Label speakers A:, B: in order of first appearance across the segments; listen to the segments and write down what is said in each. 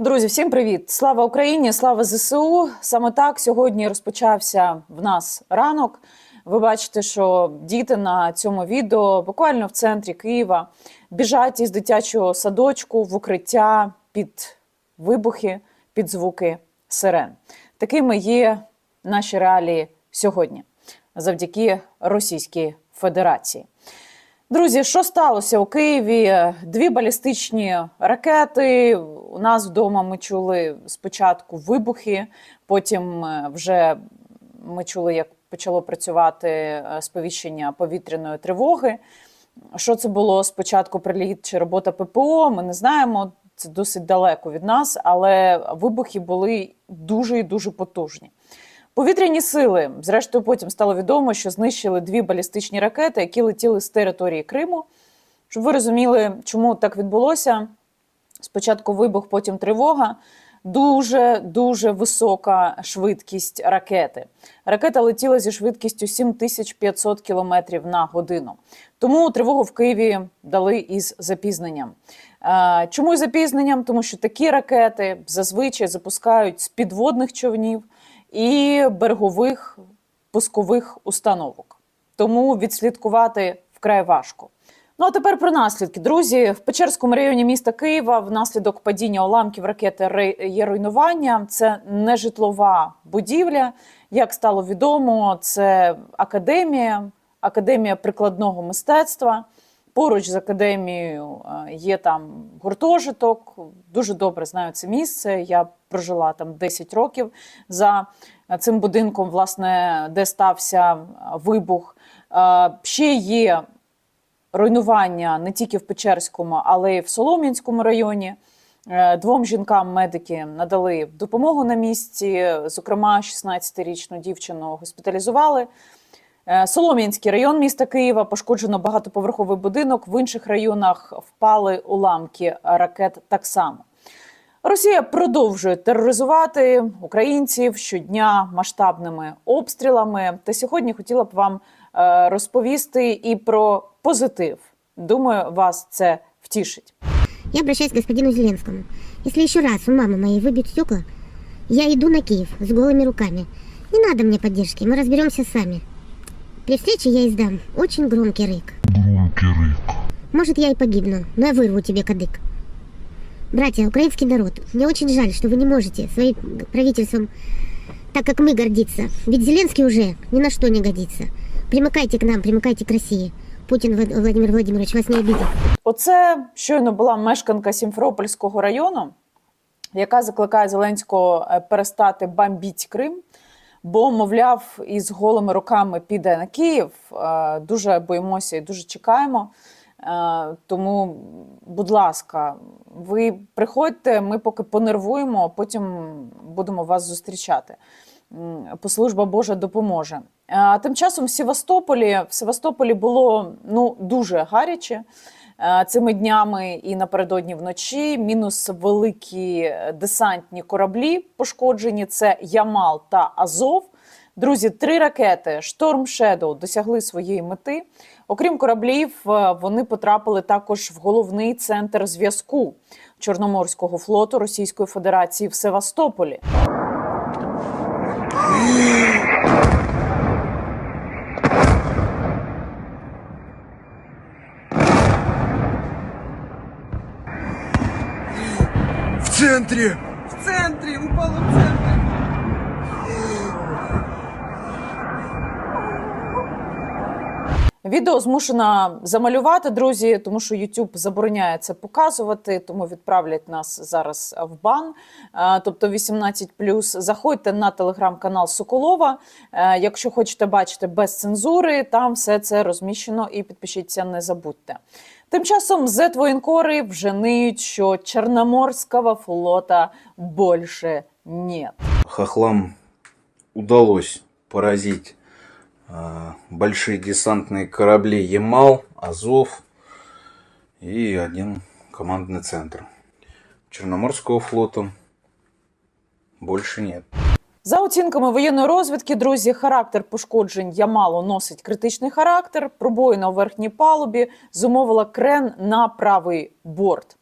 A: Друзі, всім привіт! Слава Україні! Слава ЗСУ! Саме так сьогодні розпочався в нас ранок. Ви бачите, що діти на цьому відео буквально в центрі Києва біжать із дитячого садочку в укриття під вибухи, під звуки сирен. Такими є наші реалії сьогодні завдяки Російській Федерації. Друзі, що сталося у Києві? Дві балістичні ракети. У нас вдома ми чули спочатку вибухи, потім е, вже ми чули, як почало працювати е, сповіщення повітряної тривоги. Що це було спочатку приліт чи робота ППО? Ми не знаємо. Це досить далеко від нас, але вибухи були дуже і дуже потужні. Повітряні сили, зрештою, потім стало відомо, що знищили дві балістичні ракети, які летіли з території Криму. Щоб ви розуміли, чому так відбулося. Спочатку вибух, потім тривога. Дуже дуже висока швидкість ракети. Ракета летіла зі швидкістю 7500 км на годину. Тому тривогу в Києві дали із запізненням. Чому із запізненням? Тому що такі ракети зазвичай запускають з підводних човнів і берегових пускових установок. Тому відслідкувати вкрай важко. Ну а тепер про наслідки. Друзі, в Печерському районі міста Києва внаслідок падіння уламків ракети є руйнування. Це житлова будівля. Як стало відомо, це академія, академія прикладного мистецтва. Поруч з академією е, є там гуртожиток. Дуже добре знаю це місце. Я прожила там 10 років за цим будинком, власне, де стався е, вибух. Е, Ще є руйнування не тільки в Печерському, але й в Солом'янському районі. Е, Двом жінкам медики надали допомогу на місці. Зокрема, 16-річну дівчину госпіталізували. Е, Солом'янський район міста Києва пошкоджено багатоповерховий будинок. В інших районах впали уламки ракет так само. Росія продовжує тероризувати українців щодня масштабними обстрілами. Та сьогодні хотіла б вам е, розповісти і про позитив. Думаю, вас це втішить.
B: Я обращаюсь к господину Зеленскому. Если еще раз у мамы моей выбьют стекла, я иду на Киев с голыми руками. Не надо мне поддержки, мы разберемся сами. При встрече я издам очень громкий рык.
C: Громкий рык.
B: Может, я и погибну, но я вырву тебе кадык. Братья, украинский народ, мне очень жаль, что вы не можете своим правительством так, как мы, гордиться. Ведь Зеленский уже ни на что не годится. Примыкайте к нам, примыкайте к России. Путин Влад- Владимир Владимирович вас не обидит.
A: Оце щойно була мешканка Сімферопольського району, яка закликає Зеленського е, перестати бомбіть Крим. Бо, мовляв, із голими руками піде на Київ. Е, Дуже боїмося і дуже чекаємо. Е, Тому, будь ласка, ви приходьте, ми поки понервуємо, а потім будемо вас зустрічати. Послужба Божа допоможе. А тим часом в Севастополі в Севастополі було ну дуже гаряче е, цими днями і напередодні вночі. Мінус великі десантні кораблі пошкоджені. Це Ямал та Азов. Друзі, три ракети Шторм Shadow досягли своєї мети. Окрім кораблів, е, вони потрапили також в головний центр зв'язку Чорноморського флоту Російської Федерації в Севастополі.
C: В центре!
D: В центрі, упало в центрі.
A: Відео змушена замалювати, друзі, тому що YouTube забороняє це показувати, тому відправлять нас зараз в бан. Е, Тобто 18+. Заходьте на телеграм-канал Соколова. Е, Якщо хочете бачити без цензури, там все це розміщено і підпишіться, не забудьте. Тим часом зетвоєнкори вже ниють, що Чорноморського флота більше нет.
E: хохлам удалось поразить э, большие десантные корабли Ямал, Азов и один командный центр. Черноморского флота больше нет.
A: За оцінками воєнної розвідки, друзі, характер пошкоджень Ямалу носить критичний характер. Пробої на верхній палубі зумовила крен на правий борт.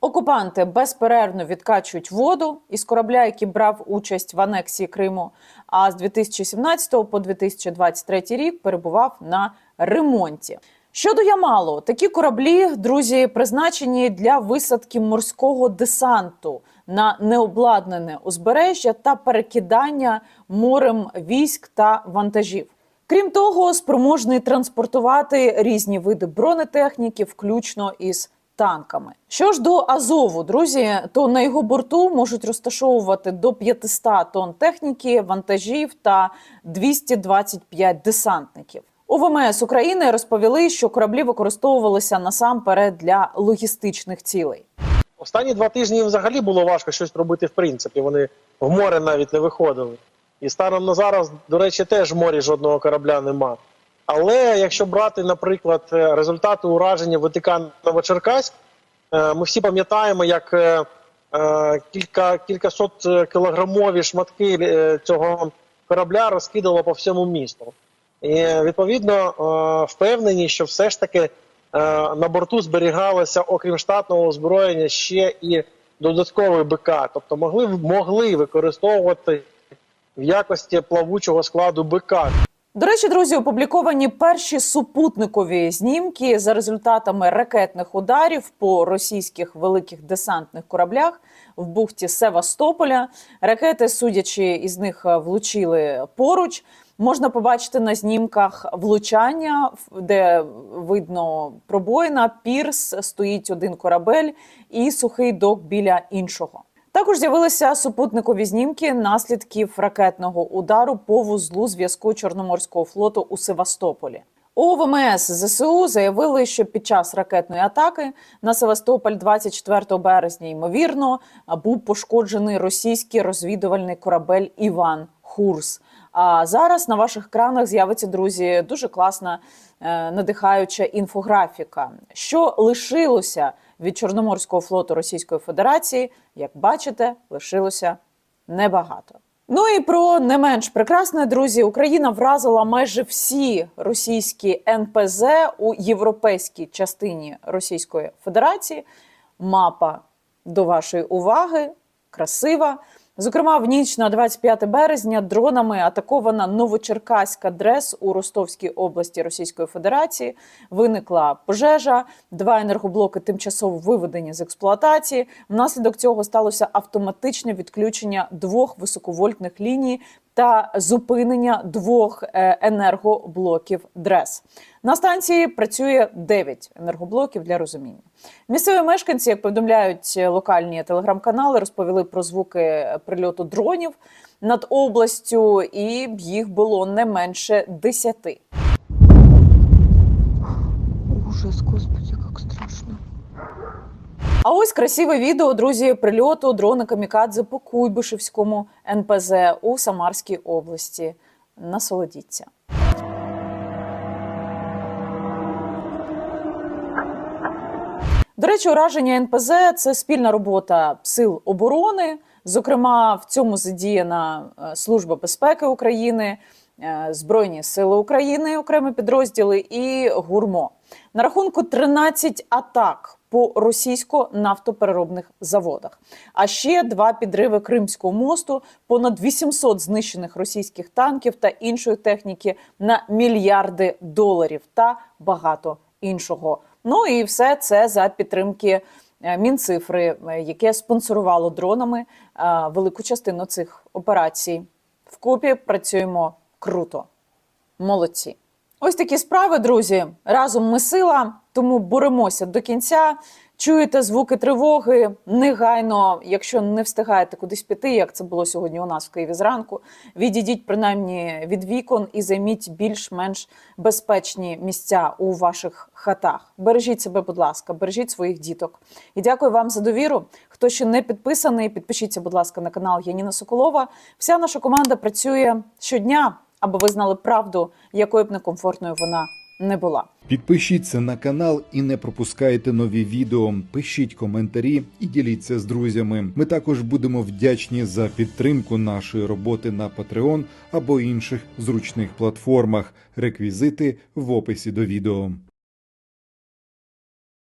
A: Окупанти безперервно відкачують воду із корабля, який брав участь в анексії Криму. А з 2017 по 2023 рік перебував на ремонті. Щодо Ямалу, такі кораблі, друзі, призначені для висадки морського десанту на необладнане узбережжя та перекидання морем військ та вантажів. Крім того, спроможний транспортувати різні види бронетехніки, включно із танками. Що ж до Азову, друзі, то на його борту можуть розташовувати до 500 тонн техніки, вантажів та 225 десантників. У ВМС України розповіли, що кораблі використовувалися насамперед для логістичних цілей.
F: Останні два тижні їм взагалі було важко щось робити в принципі. Вони в море навіть не виходили. І станом на зараз, до речі, теж в морі жодного корабля нема. Але якщо брати, наприклад, е, результати ураження ВТК Новочеркаськ, е, ми всі пам'ятаємо, як е, кілька кількасот кілограмові шматки цього корабля розкидало по всьому місту. І відповідно впевнені, що все ж таки на борту зберігалося, окрім штатного озброєння, ще і додатковий БК. Тобто могли могли використовувати в якості плавучого складу БК.
A: До речі, друзі, опубліковані перші супутникові знімки за результатами ракетних ударів по російських великих десантних кораблях в бухті Севастополя. Ракети, судячи із них, влучили поруч. Можна побачити на знімках влучання, де видно пробоїна, пірс, стоїть один корабель і сухий док біля іншого. Також з'явилися супутникові знімки наслідків ракетного удару по вузлу зв'язку Чорноморського флоту у Севастополі. У ВМС ЗСУ заявили, що під час ракетної атаки на Севастополь 24 березня, ймовірно, був пошкоджений російський розвідувальний корабель Іван Хурс. А зараз на ваших екранах з'явиться друзі дуже класна е, надихаюча інфографіка. Що лишилося від Чорноморського флоту Російської Федерації, як бачите, лишилося небагато. Ну і про не менш прекрасне, друзі, Україна вразила майже всі російські НПЗ у європейській частині Російської Федерації. Мапа до вашої уваги красива. Зокрема, в ніч на 25 березня дронами атакована Новочеркаська дрес у Ростовській області Російської Федерації. Виникла пожежа, два енергоблоки тимчасово виведені з експлуатації. Внаслідок цього сталося автоматичне відключення двох високовольтних ліній та зупинення двох е, енергоблоків ДРЕС. На станції працює 9 енергоблоків для розуміння. Місцеві мешканці, як повідомляють локальні телеграм-канали, розповіли про звуки прильоту дронів над областю, і їх було не менше 10. А ось красиве відео, друзі, прильоту дрона Камікадзе по Куйбишевському НПЗ у Самарській області. Насолодіться. До речі, ураження НПЗ це спільна робота сил оборони. Зокрема, в цьому задіяна е, Служба безпеки України, е, Збройні Сили України, окремі підрозділи і ГУРМО. На рахунку 13 атак по російсько-нафтопереробних заводах. А ще два підриви Кримського мосту, понад 800 знищених російських танків та іншої техніки на мільярди доларів та багато іншого. Ну і все це за підтримки е, Мінцифри, е, яке спонсорувало дронами е, велику частину цих операцій. Вкупі працюємо круто. Молодці. Ось такі справи, друзі. Разом ми сила, тому боремося до кінця. Чуєте звуки тривоги негайно, якщо не встигаєте кудись піти, як це було сьогодні у нас в Києві зранку. Відійдіть принаймні від вікон і займіть більш-менш безпечні місця у ваших хатах. Бережіть себе, будь ласка, бережіть своїх діток. І дякую вам за довіру. Хто ще не підписаний, підпишіться, будь ласка, на канал Яніна Соколова. Вся наша команда працює щодня, аби ви знали правду, якою б некомфортною вона не була.
G: Підпишіться на канал і не пропускайте нові відео. Пишіть коментарі і діліться з друзями. Ми також будемо вдячні за підтримку нашої роботи на Patreon або інших зручних платформах. Реквізити в описі до відео.